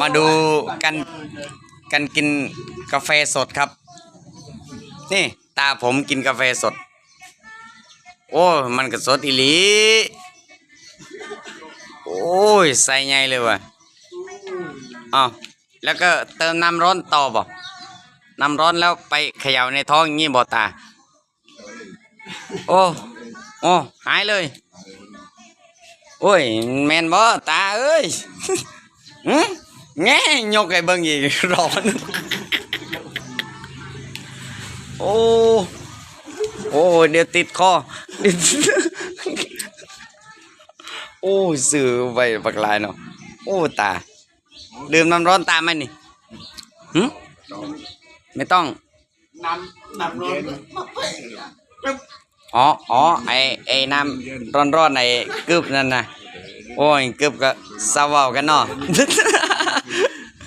มาดูกันกันกินกาแฟสดครับ นี่ตาผมกินกาแฟสด โอ้มันก็สดอีหลีโอ้ยใส่ไงเลยวะอ้าวแล้วก็เติมน้ำร้อนต่อบ่น้ำร้อนแล้วไปเขย่าในท้องอย่างงี้บ่ตา โอ้โอ้หายเลย โอ้ยแมนบ่ตาเอ้ย แง่ยกไอ้เบิ่งอีกร้อน โอ้ โอ้ เดี๋ยวติดคอ โอ้สื่อไปปักหลายเนาะ โอ้ ตา ดื่มน้ำร้อนตามไหมนี่หึไม่ต้อง น้ำน้ำร้อนมาเพ่งปึ๊บอ๋ออ๋อไอไอน้ำร้อนๆไอ้กึบนั่นนะ โอ้ยกึบก็สาวากันเนาะ